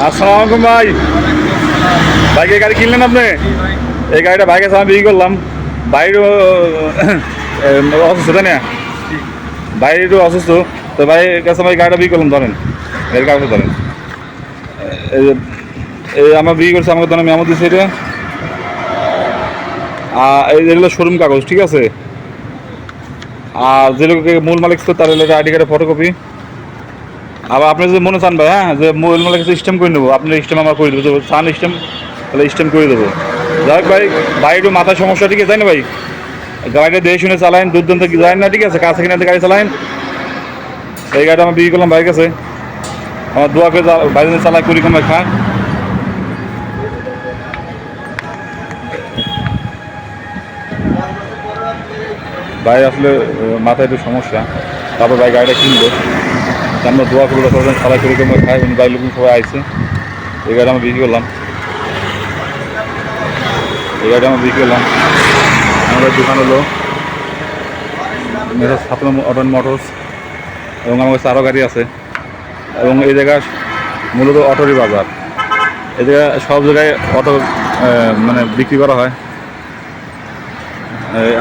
আসসালামু ভাই। ভাই এই গাড়ি কিনলেন আপনি? এই গাড়িটা ভাই কাছে আমি বিক্রি করলাম। বাইরেও অসুস্থ, তাই না? বাইরে একটু অসুস্থ। তো ভাই কাছে আমি গাড়িটা বিক্রি করলাম, ধরেন। এর কাগজ ধরেন। এই যে- আমার বিক্রি করছে আমাকে, ধরেন মেমো দিচ্ছে এটা। আর এই যেগুলো শোরুম কাগজ, ঠিক আছে? আর যেগুলো মূল মালিক ছিল তার আইডি কার্ডের ফটোকপি আবার আপনি যদি মনে চান ভাই হ্যাঁ যে মোবাইল মালিক স্টেম করে নেব, আপনি স্টেম আমার করে দেবো চান স্টেম তাহলে স্টেম করে দেবো। যাই হোক ভাই ভাই একটু মাথার সমস্যা, ঠিক আছে না ভাই? গাড়িটা দেখে শুনে চালাইন দূর দূরান্ত যায় না, ঠিক আছে? কাছে কিনে গাড়ি চালাইন এই গাড়িটা আমি বিক্রি করলাম বাইক আছে আমার দোয়া করে বাইরে চালাই করি কমায় খান ভাই, আসলে, মাথায় একটু সমস্যা। তারপর ভাই গাড়িটা কিনবো। আমরা দোয়া করি সবাই সারা করি কমায় খাই উনি ভাই লোক সবাই আইছে। এই গাড়িটা আমি বিক্রি করলাম। এই গাড়িটা আমি বিক্রি করলাম। আমাদের দোকান হলো মেসার সাতন মোটরস এবং আমার কাছে আরও গাড়ি আছে। এবং এই জায়গায় মূলত অটোরই বাজার। এই জায়গায় সব জায়গায় অটো মানে বিক্রি করা হয়।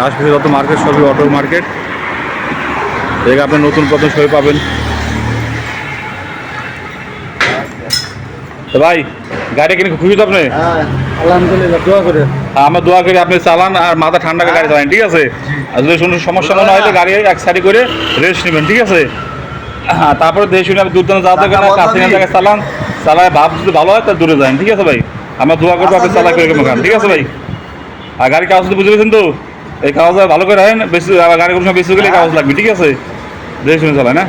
আশপাশে যত মার্কেট সবই অটোর মার্কেট এই জায়গায় আপনি নতুন পথে সই পাবেন। তো ভাই গাড়ি কিনে খুবই তো আপনি? হ্যাঁ আলহামদুলিল্লাহ দোয়া করে। আমরা দোয়া করি আপনি চালান আর মাথা ঠান্ডা করে গাড়ি চালান ঠিক আছে? আর যদি কোনো সমস্যা মনে হয় তো গাড়ি এক সাইডে করে রেস্ট নেবেন ঠিক আছে? হ্যাঁ তারপরে দেখে শুনে আপনি দুর্দান্ত যাতে কেন কাছে চালান চালায় ভাব যদি ভালো হয় তাহলে দূরে যান ঠিক আছে ভাই? আমরা দোয়া করব আপনি চালা করে খান ঠিক আছে ভাই? আর গাড়ির কাগজ বুঝে পেয়েছেন তো? এই কাগজ ভালো করে রাখেন বেশি গাড়ি কোনো সময় বেশি গেলে কাগজ লাগবে ঠিক আছে? দেখে শুনে চালায় না